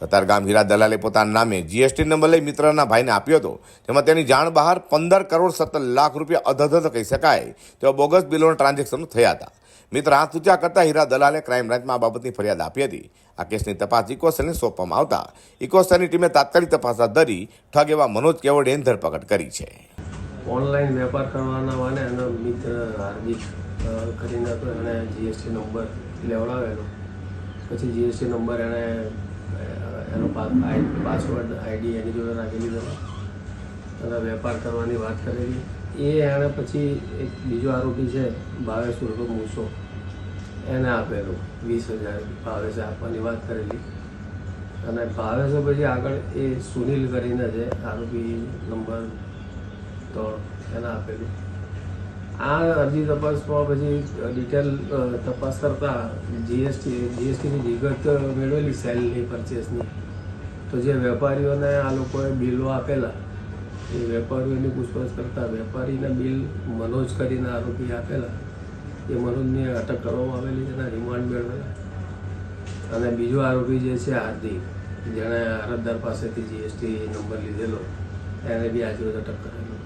કતારગામ હીરા દલાલે પોતાના નામે GST number લઈ મિત્રના ભાઈને આપ્યો હતો. તેમાં તેની જાણ બહાર પંદર કરોડ સત્તર લાખ રૂપિયા અધધ કહી શકાય. તેઓ બોગસ બિલોના ટ્રાન્ઝેક્શન થયા હતા. મિત્ર હાથ ઊંચા કરતા હીરા દલાલે ક્રાઇમ બ્રાન્ચમાં આ બાબતની ફરિયાદ આપી હતી. આ કેસની તપાસ ઇકોસ્ટને સોંપવામાં આવતા. ઇકોસ્ટની ટીમે તાત્કાલિક તપાસ હાથ ધરી ઠગ એવા મનોજ કેવડેની ધરપકડ કરી છે. ઓનલાઈન વેપાર કરવાના વાને એનો મિત્ર હાર્દિક કરીને હતો એણે જીએસટી નંબર લેવડાવેલો. પછી જીએસટી નંબર એણે એનો પાસવર્ડ આઈડી એની જોડે રાખી લીધો અને વેપાર કરવાની વાત કરેલી. એ એણે પછી એક બીજો આરોપી છે, ભાવેશ ઉર્ફે મૂસો, એને આપેલું. વીસ હજાર ભાવેશે આપવાની વાત કરેલી. અને ભાવેશે પછી આગળ એ સુનિલ કરીને છે આરોપી નંબર તો એને આપેલું. આ અરજી તપાસમાં પછી ડિટેલ તપાસ કરતા જીએસટી જીએસટીની વિગત મેળવેલી સેલની પરચેસની તો જે વેપારીઓને આ લોકોએ બિલો આપેલા, એ વેપારીઓની પૂછપરછ કરતા વેપારીના બિલ મનોજ કરીને આરોપી આપેલા, એ મનોજની અટક કરવામાં આવેલી એના રિમાન્ડ મેળવેલા. અને બીજો આરોપી જે છે હાર્દિક, જેણે અરજદાર પાસેથી જીએસટી નંબર લીધેલો, એને બી આજે અટક કરેલો.